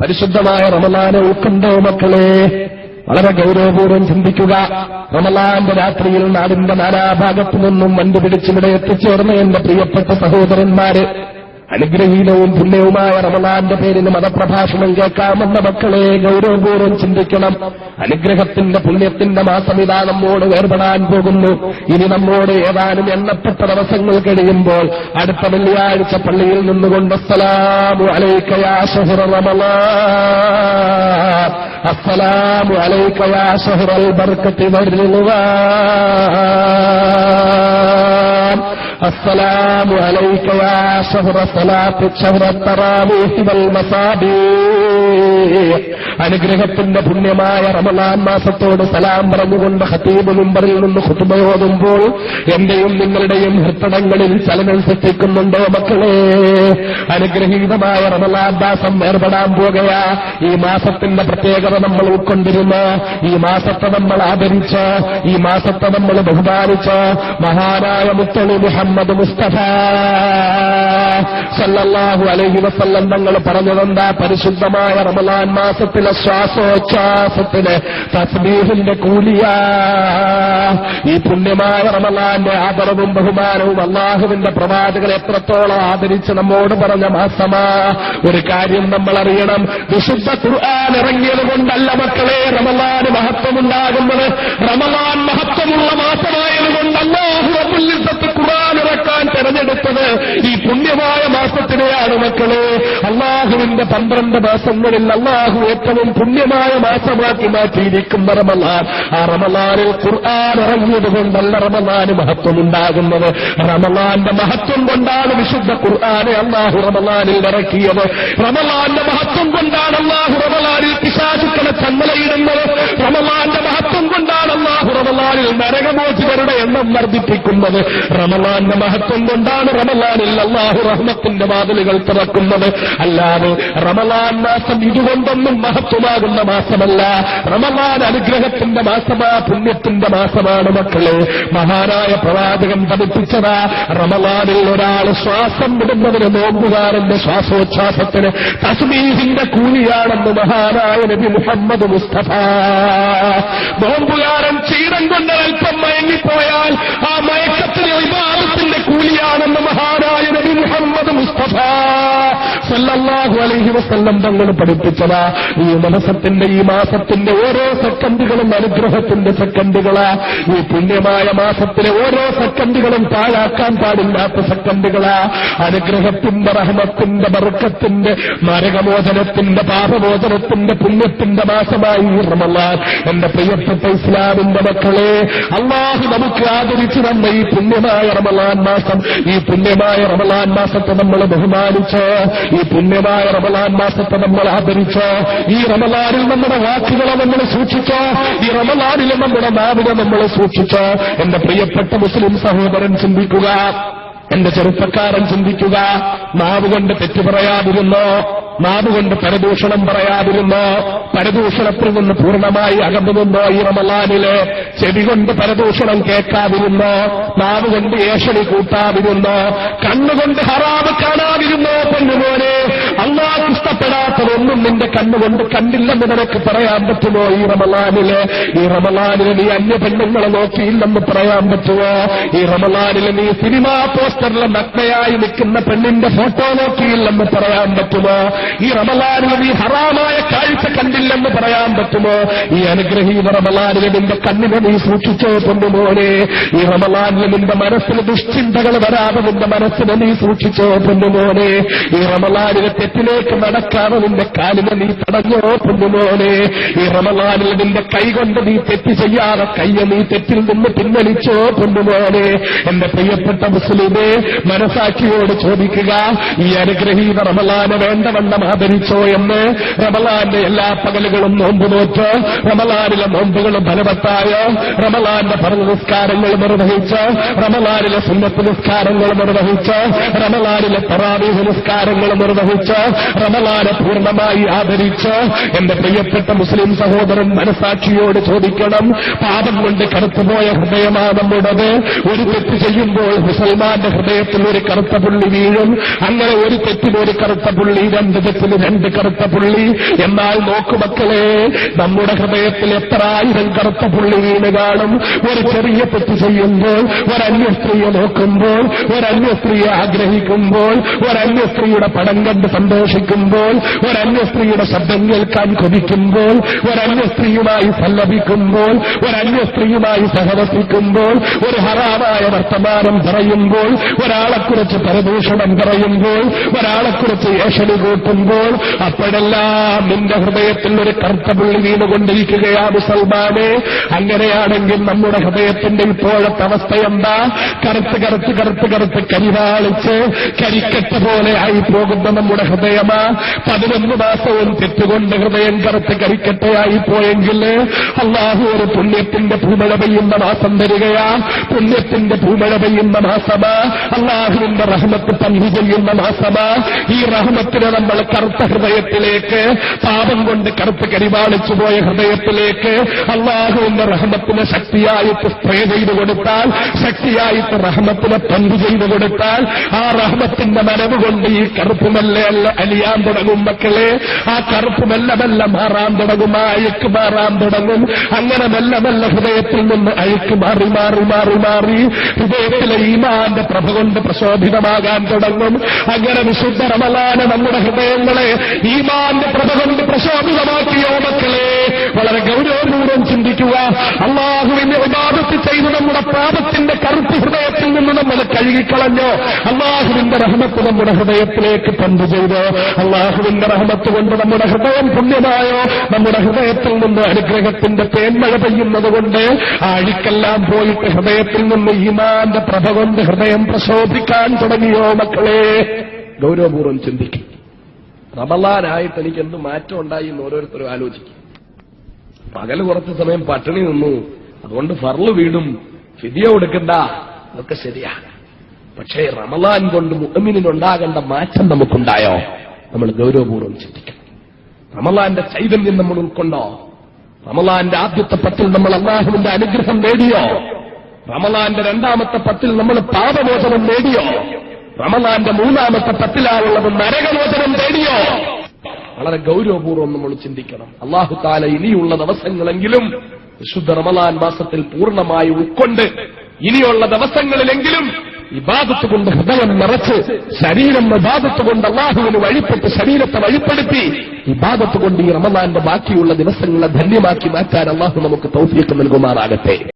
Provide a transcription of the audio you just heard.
പരിശുദ്ധമായ റമലാനെ ഉൾക്കൊണ്ടോ മക്കളെ? വളരെ ഗൗരവപൂർവം ചിന്തിക്കുക. റമലാന്റെ രാത്രിയിൽ നാടിന്റെ നാനാഭാഗത്തു നിന്നും വണ്ടി പിടിച്ചിവിടെ എത്തിച്ചേർന്ന എന്റെ പ്രിയപ്പെട്ട സഹോദരന്മാര് അനുഗ്രഹീതവും പുണ്യവുമായ റമദാന്റെ പേരിന് മതപ്രഭാഷണം കേൾക്കാമെന്ന മക്കളെ ഗൗരവപൂർവം ചിന്തിക്കണം. അനുഗ്രഹത്തിന്റെ പുണ്യത്തിന്റെ മാസമിതാ നമ്മോട് വേർപെടാൻ പോകുന്നു. ഇനി നമ്മോട് ഏതാനും എണ്ണപ്പെട്ട ദിവസങ്ങൾ കഴിയുമ്പോൾ അടുത്ത വെള്ളിയാഴ്ച പള്ളിയിൽ നിന്നുകൊണ്ട് അസ്സലാമു റമളാൻ അസ്സലാമു അലൈക്കയാ ഷഹുറൽ ബർക്കത്തി വരുവാ السلام عليك يا شهر صلاة شهر التراويح والمصابيح അനുഗ്രഹത്തിന്റെ പുണ്യമായ റമലാൻ മാസത്തോട് സലാം പറഞ്ഞുകൊണ്ട് ഹത്തീബ് മുമ്പറിൽ നിന്ന് ഖുതുബയോതുമ്പോൾ എന്റെയും നിങ്ങളുടെയും ഹൃത്തടങ്ങളിൽ ചലനം സൃഷ്ടിക്കുന്നുണ്ടോ മക്കളെ അനുഗ്രഹീതമായ റമലാൻ മാസം ഏർപ്പെടാൻ പോകുകയാ ഈ മാസത്തിന്റെ പ്രത്യേകത നമ്മൾ ഉൾക്കൊണ്ടിരുന്ന ഈ മാസത്തെ നമ്മൾ ആദരിച്ച് ഈ മാസത്തെ നമ്മൾ ബഹുമാനിച്ച് മഹാനായ മുത്തളി മുഹമ്മദ് മുസ്തഫ. സല്ലല്ലാഹു അലൈഹി വസല്ലം തങ്ങൾ പറഞ്ഞതെന്താ? പരിശുദ്ധമായ റമലാൻ മാസത്തിലെ ശ്വാസോച്ഛ്വാസത്തിന് തസ്ബീഹിന്റെ കൂലിയ. ഈ പുണ്യമായ റമലാന്റെ ആദരവും ബഹുമാനവും അള്ളാഹുവിന്റെ പ്രവാചകൻ എത്രത്തോളം ആദരിച്ച് നമ്മോട് പറഞ്ഞ മാസമാ. ഒരു കാര്യം നമ്മൾ അറിയണം വിശുദ്ധ ഖുർആൻ ഇറങ്ങിയത് കൊണ്ടല്ല മക്കളെ റമലാന് മഹത്വമുണ്ടാകുന്നത്. റമലാൻ മഹത്വമുള്ള മാസമായത് കൊണ്ട് അള്ളാഹു അബുല്ലിസത്ത് ഖുർആൻ ഇറക്കാൻ തെരഞ്ഞെടുത്തത് ഈ പുണ്യമായ മാസത്തിനെയാണ് മക്കളെ. അള്ളാഹുവിന്റെ പന്ത്രണ്ട് മാസങ്ങളിൽ അള്ളാഹു ഏറ്റവും പുണ്യമായ മാസമാക്കി മാറ്റിയിരിക്കുന്ന റമലാൻ. ആ റമലാനിൽ ഖുർആൻ ഇറങ്ങിയത് കൊണ്ടല്ല റമലാന് മഹത്വമുണ്ടാകുന്നത്. റമലാന്റെ മഹത്വം കൊണ്ടാണ് വിശുദ്ധ ഖുർആാനെ അള്ളാഹു റമലാനിൽ ഇറക്കിയത്. റമലാന്റെ മഹത്വം കൊണ്ടാണ് അള്ളാഹു റമലാനിൽ പിശാചുക്കളെ ചങ്ങലയിടുന്നത്. റമലാന്റെ റമലാനിൽ നരകമോചിതരുടെ എണ്ണം വർദ്ധിപ്പിക്കുന്നത് റമലാന്റെ മഹത്വം കൊണ്ടാണ് റമലാനിൽ അള്ളാഹു റഹ്മത്തിന്റെ വാതിലുകൾ തുറക്കുന്നത്. അല്ലാതെ റമലാൻ മാസം ഇതുകൊണ്ടൊന്നും മഹത്വമാകുന്ന മാസമല്ല. റമലാൻ അനുഗ്രഹത്തിന്റെ മാസമാ പുണ്യത്തിന്റെ മാസമാണ് മക്കളെ. മഹാനായ പ്രവാചകൻ പഠിപ്പിച്ചതാ റമലാനിൽ ഒരാൾ ശ്വാസം വിടുന്നതിന് നോമ്പുകാരന്റെ ശ്വാസോച്ഛ്വാസത്തിന് തസ്മീഹിന്റെ കൂലിയാണെന്ന് മഹാനായ നബി മുഹമ്മദ് മുസ്തഫ. നോമ്പുകാരൻ ചീടം കൊണ്ട് അല്പം മയങ്ങിപ്പോയാൽ ആ മയക്കത്തിന് വിവാദത്തിന്റെ കൂലിയാണെന്ന് മഹാനായ നബി മുഹമ്മദ് മുസ്തഫ സല്ലല്ലാഹു അലൈഹി വസ്ല്ലം തങ്ങൾ പഠിപ്പിച്ചതാ. ഈ മനസ്സത്തിന്റെ ഈ മാസത്തിന്റെ ഓരോ സെക്കൻഡുകളും അനുഗ്രഹത്തിന്റെ സെക്കൻഡുകളാ. ഈ പുണ്യമായ മാസത്തിലെ ഓരോ സെക്കൻഡുകളും പാഴാക്കാൻ പാടില്ലാത്ത സെക്കൻഡുകളാ. അനുഗ്രഹത്തിന്റെ റഹ്മത്തിന്റെ ബർക്കത്തിന്റെ നരകമോചനത്തിന്റെ പാപമോചനത്തിന്റെ പുണ്യത്തിന്റെ മാസമായി റമലാൻ എന്റെ പ്രിയപ്പെട്ട ഇസ്ലാമിന്റെ മക്കളെ അള്ളാഹു നമുക്ക് ആദരിച്ചു തന്ന ഈ പുണ്യമായ റമലാൻ മാസം ഈ പുണ്യമായ റമലാൻ മാസത്തെ നമ്മൾ ബഹുമാനിച്ച് ഈ പുണ്യമായ റമലാൻ മാസത്തെ നമ്മൾ ആദരിച്ചോ ഈ റമലാനിൽ നമ്മുടെ വാക്കുകളെ നമ്മൾ സൂക്ഷിച്ചോ ഈ റമലാനിൽ നമ്മുടെ നാവിനെ നമ്മൾ സൂക്ഷിച്ചോ. എന്റെ പ്രിയപ്പെട്ട മുസ്ലിം സഹോദരൻ ചിന്തിക്കുക എന്റെ ചെറുപ്പക്കാരൻ ചിന്തിക്കുക നാവ് കൊണ്ട് തെറ്റു പറയാതിരുന്നോ നാവ് കൊണ്ട് പരദൂഷണം പറയാതിരുന്നോ പരദൂഷണത്തിൽ നിന്ന് പൂർണമായി അകന്നു നിന്നോ ഈ റമലാനിൽ? ചെവി കൊണ്ട് പരദൂഷണം കേൾക്കാതിരുന്നോ നാവ് കൊണ്ട് ഏഷണി കൂട്ടാതിരുന്നോ കണ്ണുകൊണ്ട് ഹറാവ് കാണാതിരുന്നോ കണ്ണുകൊണ്ട് കണ്ടില്ലെന്ന് നിനക്ക് പറയാൻ പറ്റുമോ ഈ റമലാനിൽ? ഈ റമലാനിൽ നീ അന്യ പെണ്ണുങ്ങളെ നോക്കിയില്ലെന്ന് പറയാൻ പറ്റുമോ? ഈ റമലാനിൽ നീ സിനിമാ പോസ്റ്ററിലെ നഗ്നയായി നിൽക്കുന്ന പെണ്ണിന്റെ ഫോട്ടോ നോക്കിയില്ലെന്ന് പറയാൻ പറ്റുമോ? ഈ റമലാനിൽ നീ ഹറാമായ കാഴ്ച കണ്ടില്ലെന്ന് പറയാൻ പറ്റുമോ? ഈ അനുഗ്രഹീത റമലാനിൽ നിന്റെ കണ്ണിനെ നീ സൂക്ഷിച്ചോ പൊന്നുമോനെ ഈ റമലാനിൽ നിന്റെ മനസ്സിൽ ദുഷ്ചിന്തകൾ വരാതെ നിന്റെ മനസ്സിനെ നീ സൂക്ഷിച്ചോ പൊന്നുമോനെ ഈ റമലാനിലെ തെറ്റിലേക്ക് നടക്കാതെ നിന്റെ കാലിനെ നീ തടഞ്ഞോ പൊന്നുമോനെ ഈ റമലാനിൽ നിന്റെ കൈ കൊണ്ട് നീ തെറ്റ് ചെയ്യാതെ കയ്യെ നീ തെറ്റിൽ നിന്ന് പിൻവലിച്ചോ പൊന്നുമോനെ എന്റെ പ്രിയപ്പെട്ട മുസ്ലിമെ മനസാക്ഷിയോട് ചോദിക്കുക ഈ അനുഗ്രഹീത റമലാന് വേണ്ടവണ്ണം ആദരിച്ചോ എന്ന്? റമലാന്റെ എല്ലാ പകലുകളും നോമ്പ് നോറ്റ് റമലാനിലെ നോമ്പുകൾ ഫലവത്തായോ റമലാന്റെ ഫല നിസ്കാരങ്ങൾ നിർവഹിച്ച് റമലാനിലെ സുന്നത്ത് നിസ്കാരങ്ങൾ നിർവഹിച്ച് റമലാനിലെ തറാവീഹ് നിസ്കാരങ്ങൾ നിർവഹിച്ച് റമലാനെ പൂർണമായി ആദരിച്ച് ആദരിച്ച് എന്റെ പ്രിയപ്പെട്ട മുസ്ലിം സഹോദരൻ മനസാക്ഷിയോട് ചോദിക്കണം. പാപം കൊണ്ട് കറുത്തുപോയ ഹൃദയമാണ് നമ്മുടേത്. ഒരു തെറ്റ് ചെയ്യുമ്പോൾ മുസൽമാന്റെ ഹൃദയത്തിൽ ഒരു കറുത്ത പുള്ളി വീഴും. അങ്ങനെ ഒരു തെറ്റിന് ഒരു കറുത്ത പുള്ളി രണ്ട് തെറ്റിന് രണ്ട് കറുത്ത പുള്ളി. എന്നാൽ നോക്കു മക്കളെ നമ്മുടെ ഹൃദയത്തിൽ എത്ര ആയിരം കറുത്ത പുള്ളി വീണ് കാണും. ഒരു ചെറിയ തെറ്റ് ചെയ്യുമ്പോൾ ഒരന്യ സ്ത്രീയെ നോക്കുമ്പോൾ ഒരന്യ സ്ത്രീയെ ആഗ്രഹിക്കുമ്പോൾ ഒരന്യ സ്ത്രീയുടെ പടം കണ്ട് സന്തോഷിക്കുമ്പോൾ ഒരന്യ സ്ത്രീയുടെ ശബ്ദം കേൾക്കാൻ കൊതിക്കുമ്പോൾ ഒരന്യ സ്ത്രീയുമായി സല്ലപിക്കുമ്പോൾ ഒരന്യ സ്ത്രീയുമായി സഹവസിക്കുമ്പോൾ ഒരു ഹറാമായ വർത്തമാനം പറയുമ്പോൾ ഒരാളെക്കുറിച്ച് പരദൂഷണം പറയുമ്പോൾ ഒരാളെക്കുറിച്ച് ഏഷണി കൂട്ടുമ്പോൾ അപ്പോഴെല്ലാം നിന്റെ ഹൃദയത്തിൽ ഒരു കറുത്ത പുള്ളി വീണുകൊണ്ടിരിക്കുകയാ മുസൽമാനെ അങ്ങനെയാണെങ്കിൽ നമ്മുടെ ഹൃദയത്തിന്റെ ഇപ്പോഴത്തെ അവസ്ഥ എന്താ? കറുത്ത് കറുത്ത് കറുത്ത് കറുത്ത് കരിവാളിച്ച് കരിക്കട്ട പോലെ ആയി പോകുന്ന നമ്മുടെ ഹൃദയമാ. പതിനൊന്ന് മാസവും തെറ്റുകൊണ്ട് ഹൃദയം കറുത്ത് കരിക്കട്ടയായി പോയെങ്കിൽ അള്ളാഹു ഒരു പുണ്യത്തിന്റെ ഭൂമഴ പെയ്യുന്ന മാസം തരികയാ. പുണ്യത്തിന്റെ ഭൂമഴ പെയ്യുന്ന മാസമ. അള്ളാഹുവിന്റെ റഹ്മത്ത് പങ്കു ചെയ്യുന്ന മാസമ. ഈ റഹ്മത്തിനെ നമ്മൾ കറുത്ത ഹൃദയത്തിലേക്ക് പാപം കൊണ്ട് കറുത്ത് കരിവാളിച്ചു പോയ ഹൃദയത്തിലേക്ക് അള്ളാഹുവിന്റെ റഹ്മത്തിനെ ശക്തിയായിട്ട് സ്പ്രേ ചെയ്തു കൊടുത്താൽ ശക്തിയായിട്ട് റഹ്മത്തിനെ പങ്കു ചെയ്തു കൊടുത്താൽ ആ റഹ്മത്തിന്റെ മനവ് കൊണ്ട് ഈ കറുപ്പ് മെല്ലെ അല്ല അലിയാൻ തുടങ്ങും മക്കളെ. ആ കറുപ്പ് മെല്ലെ മെല്ലെ മാറാൻ തുടങ്ങും ആ അഴുക്ക് മാറാൻ തുടങ്ങും. അങ്ങനെ മെല്ലെ മെല്ലെ ഹൃദയത്തിൽ നിന്ന് അഴുക്ക് മാറി മാറി മാറി മാറി ഹൃദയത്തിലെ ഈമാന്റെ പ്രഭ കൊണ്ട് പ്രശോഭിതമാകാൻ തുടങ്ങും. അങ്ങനെ വിശുദ്ധ റമലാന നമ്മുടെ ഹൃദയങ്ങളെ ഈമാന്റെ പ്രഭ കൊണ്ട് പ്രശോഭിതമാക്കിയോ മക്കളെ വളരെ ഗൗരവപൂർവം ചിന്തിക്കുക. അള്ളാഹുവിന്റെ വിവാദത്തിൽ ചെയ്ത് നമ്മുടെ പാപത്തിന്റെ കറുപ്പ് ഹൃദയത്തിൽ നിന്ന് നമ്മൾ കഴുകിക്കളഞ്ഞോ അള്ളാഹുവിന്റെ റഹമത്ത് നമ്മുടെ ഹൃദയത്തിലേക്ക് പന്തു ചെയ്തോ അള്ളാഹുവിന്റെ റഹ്മത്ത് കൊണ്ട് നമ്മുടെ ഹൃദയം പുണ്യമായോ? നമ്മുടെ ഹൃദയത്തിൽ നിന്ന് അനുഗ്രഹത്തിന്റെ തേന്മഴ പെയ്യുന്നത് കൊണ്ട് അഴുക്കെല്ലാം പോയിട്ട് ഹൃദയത്തിൽ നിന്ന് ഈമാന്റെ പ്രഭ കൊണ്ട് ഹൃദയം പ്രശോഭിക്കാൻ തുടങ്ങിയോ മക്കളെ? ഗൗരവപൂർവം ചിന്തിക്കും. റമലാനായിട്ട് എനിക്ക് എന്ത് മാറ്റം ഉണ്ടായി എന്ന് ഓരോരുത്തരും ആലോചിക്കും. പകൽ കുറച്ച് സമയം പട്ടിണി നിന്നു. അതുകൊണ്ട് ഫർൾ വീടും ഫിദിയ കൊടുക്കണ്ട അതൊക്കെ ശരിയാണ്. പക്ഷേ റമലാൻ കൊണ്ട് മുഅമിനുണ്ടാകേണ്ട മാറ്റം നമുക്കുണ്ടായോ? നമ്മൾ ഗൗരവപൂർവം ചിന്തിക്കണം. റമലാന്റെ ചൈതന്യം നമ്മൾ ഉൾക്കൊണ്ടോ? റമലാന്റെ ആദ്യത്തെ പത്തിൽ നമ്മൾ അള്ളാഹുവിന്റെ അനുഗ്രഹം നേടിയോ? റമലാന്റെ രണ്ടാമത്തെ പത്തിൽ നമ്മൾ പാപമോചനം നേടിയോ? റമലാന്റെ മൂന്നാമത്തെ പത്തിലാവുള്ളത് നരകമോചനം നേടിയോ? വളരെ ഗൗരവപൂർവം നമ്മൾ ചിന്തിക്കണം. അള്ളാഹു താല ഇനിയുള്ള ദിവസങ്ങളെങ്കിലും വിശുദ്ധ റമലാൻ മാസത്തിൽ പൂർണമായി ഉൾക്കൊണ്ട് ഇനിയുള്ള ദിവസങ്ങളിലെങ്കിലും ഇബാദത്ത് കൊണ്ട് ഹൃദയം നിറച്ച് ശരീരം ഇബാദത്ത് കൊണ്ട് അള്ളാഹുവിന് വഴിപ്പെട്ട് ശരീരത്തെ വഴിപ്പെടുത്തി ഇബാദത്ത് കൊണ്ട് ഈ റമദാന്റെ ബാക്കിയുള്ള ദിവസങ്ങളെ ധന്യമാക്കി മാറ്റാൻ അള്ളാഹു നമുക്ക് തൗഫീഖ് നൽകുമാറാകട്ടെ.